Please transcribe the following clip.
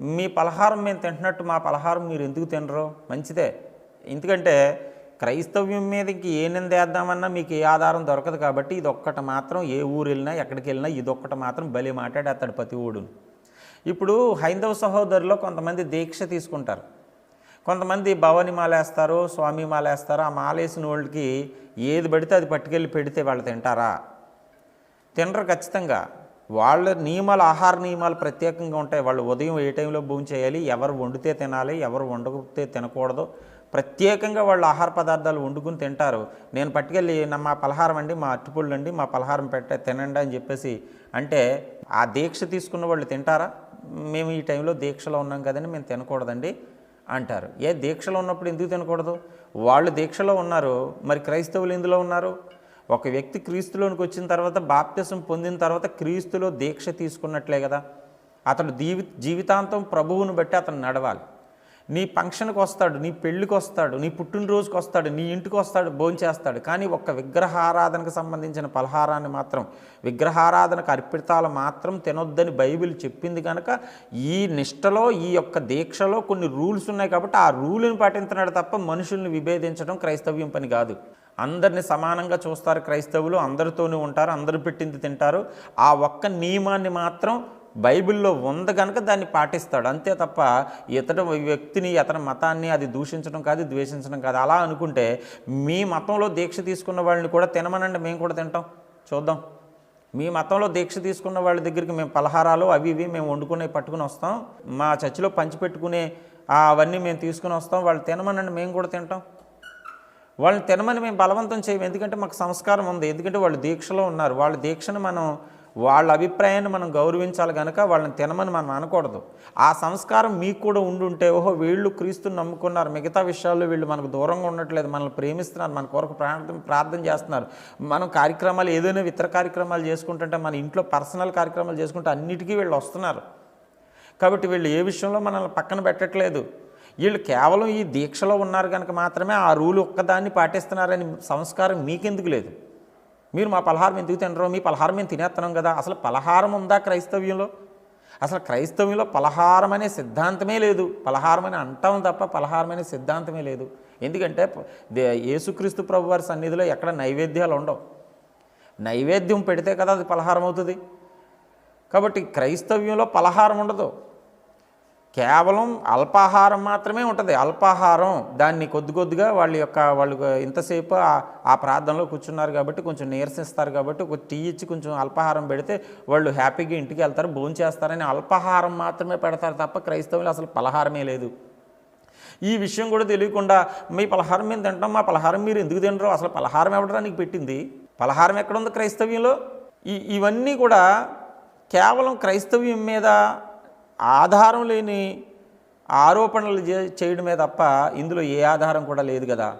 మీ పలహారం మేము తింటున్నట్టు మా పలహారం మీరు ఎందుకు తినరు? మంచిదే. ఎందుకంటే క్రైస్తవ్యం మీద ఇంక ఏ నింద వేద్దామన్నా మీకు ఏ ఆధారం దొరకదు కాబట్టి ఇది మాత్రం ఏ ఊరు వెళ్ళినా ఎక్కడికి వెళ్ళినా ఇదొక్కటి మాత్రం బలి మాట్లాడేస్తాడు ప్రతి ఊడును. ఇప్పుడు హైందవ సహోదరులో కొంతమంది దీక్ష తీసుకుంటారు. కొంతమంది భవని మాలేస్తారు స్వామి మాలేస్తారు ఆ మాలేసిన వాళ్ళకి ఏది పడితే అది పట్టుకెళ్ళి పెడితే వాళ్ళు తింటారా? తినరు ఖచ్చితంగా. వాళ్ళ నియమాలు ఆహార నియమాలు ప్రత్యేకంగా ఉంటాయి. వాళ్ళు ఉదయం ఏ టైంలో భోజనం చేయాలి ఎవరు వండితే తినాలి ఎవరు వండకపోతే తినకూడదు. ప్రత్యేకంగా వాళ్ళు ఆహార పదార్థాలు వండుకుని తింటారు. నేను పట్టుకెళ్ళి నా మా పలహారం అండి మా అట్టుపుళ్ళు అండి మా పలహారం పెట్టే తినండి అని చెప్పేసి అంటే ఆ దీక్ష తీసుకున్న వాళ్ళు తింటారా? మేము ఈ టైంలో దీక్షలో ఉన్నాం కదండి మేము తినకూడదండి అంటారు. ఏ దీక్షలో ఉన్నప్పుడు ఎందుకు తినకూడదు? వాళ్ళు దీక్షలో ఉన్నారు. మరి క్రైస్తవులు ఇందులో ఉన్నారు? ఒక వ్యక్తి క్రీస్తులోనికి వచ్చిన తర్వాత బాప్తిసం పొందిన తర్వాత క్రీస్తులో దీక్ష తీసుకున్నట్లే కదా. అతడు జీవి జీవితాంతం ప్రభువును బట్టి అతను నడవాలి. నీ ఫంక్షన్కి వస్తాడు నీ పెళ్ళికి వస్తాడు నీ పుట్టినరోజుకి వస్తాడు నీ ఇంటికి వస్తాడు భోంచేస్తాడు కానీ ఒక్క విగ్రహారాధనకు సంబంధించిన పలహారాన్ని మాత్రం విగ్రహారాధనకు అర్పితాలు మాత్రం తినొద్దని బైబిల్ చెప్పింది కనుక ఈ నిష్టలో ఈ యొక్క దీక్షలో కొన్ని రూల్స్ ఉన్నాయి కాబట్టి ఆ రూల్ని పాటించినాడు తప్ప మనుషుల్ని విభేదించడం క్రైస్తవ్యం పని కాదు. అందరిని సమానంగా చూస్తారు క్రైస్తవులు అందరితోనూ ఉంటారు అందరూ పెట్టింది తింటారు. ఆ ఒక్క నియమాన్ని మాత్రం బైబిల్లో ఉంది కనుక దాన్ని పాటిస్తాడు. అంతే తప్ప ఇతడు వ్యక్తిని అతని మతాన్ని అది దూషించడం కాదు ద్వేషించడం కాదు. అలా అనుకుంటే మీ మతంలో దీక్ష తీసుకున్న వాళ్ళని కూడా తినమనండి మేము కూడా తింటాం. చూద్దాం. మీ మతంలో దీక్ష తీసుకున్న వాళ్ళ దగ్గరికి మేము పలహారాలు అవి ఇవి మేము వండుకునే పట్టుకుని వస్తాం. మా చర్చిలో పంచిపెట్టుకునే అవన్నీ మేము తీసుకుని వస్తాం. వాళ్ళు తినమనండి మేము కూడా తింటాం. వాళ్ళని తినమని మేము బలవంతం చేయం ఎందుకంటే మాకు సంస్కారం ఉంది. ఎందుకంటే వాళ్ళు దీక్షలో ఉన్నారు. వాళ్ళ దీక్షను మనం వాళ్ళ అభిప్రాయాన్ని మనం గౌరవించాలి కనుక వాళ్ళని తినమని మనం అనకూడదు. ఆ సంస్కారం మీకు కూడా ఉండుంటే ఓహో వీళ్ళు క్రీస్తుని నమ్ముకున్నారు. మిగతా విషయాల్లో వీళ్ళు మనకు దూరంగా ఉండట్లేదు. మనల్ని ప్రేమిస్తున్నారు. మన కొరకు ప్రార్థన ప్రార్థన చేస్తున్నారు. మనం కార్యక్రమాలు ఏదైనా ఇతర కార్యక్రమాలు చేసుకుంటుంటే మన ఇంట్లో పర్సనల్ కార్యక్రమాలు చేసుకుంటే అన్నిటికీ వీళ్ళు వస్తున్నారు. కాబట్టి వీళ్ళు ఏ విషయంలో మనల్ని పక్కన పెట్టట్లేదు. వీళ్ళు కేవలం ఈ దీక్షలో ఉన్నారు కనుక మాత్రమే ఆ రూల్ ఒక్కదాన్ని పాటిస్తున్నారని సంస్కారం మీకెందుకు లేదు? మీరు మా పలహారం ఎందుకు తినరో? మీ పలహారం మేము తినేస్తున్నాం కదా. అసలు పలహారం ఉందా క్రైస్తవ్యంలో? అసలు క్రైస్తవ్యంలో పలహారం అనే సిద్ధాంతమే లేదు. పలహారం అని అంటాం తప్ప పలహారం అనే సిద్ధాంతమే లేదు. ఎందుకంటే దే- యేసుక్రీస్తు ప్రభు వారి సన్నిధిలో ఎక్కడ నైవేద్యాలు ఉండవు. నైవేద్యం పెడితే కదా అది పలహారం అవుతుంది. కాబట్టి క్రైస్తవ్యంలో పలహారం ఉండదు. కేవలం అల్పాహారం మాత్రమే ఉంటుంది. అల్పాహారం దాన్ని కొద్ది కొద్దిగా వాళ్ళ యొక్క వాళ్ళు ఇంతసేపు ఆ- ప్రార్థనలో కూర్చున్నారు కాబట్టి కొంచెం నీరసిస్తారు కాబట్టి ఒక టీ ఇచ్చి కొంచెం అల్పాహారం పెడితే వాళ్ళు హ్యాపీగా ఇంటికి వెళ్తారు భోజనం చేస్తారని అల్పాహారం మాత్రమే పెడతారు తప్ప క్రైస్తవులు అసలు పలహారమే లేదు. ఈ విషయం కూడా తెలియకుండా మీ పలహారం మేము తింటాం మా పలహారం మీరు ఎందుకు తినరు? అసలు పలహారం ఇవ్వడానికి పెట్టింది? పలహారం ఎక్కడ ఉంది క్రైస్తవ్యంలో? ఈ ఇవన్నీ కూడా కేవలం క్రైస్తవ్యం మీద ఆధారం లేని ఆరోపణలు చే- చేయడమే తప్ప ఇందులో ఏ ఆధారం కూడా లేదు కదా.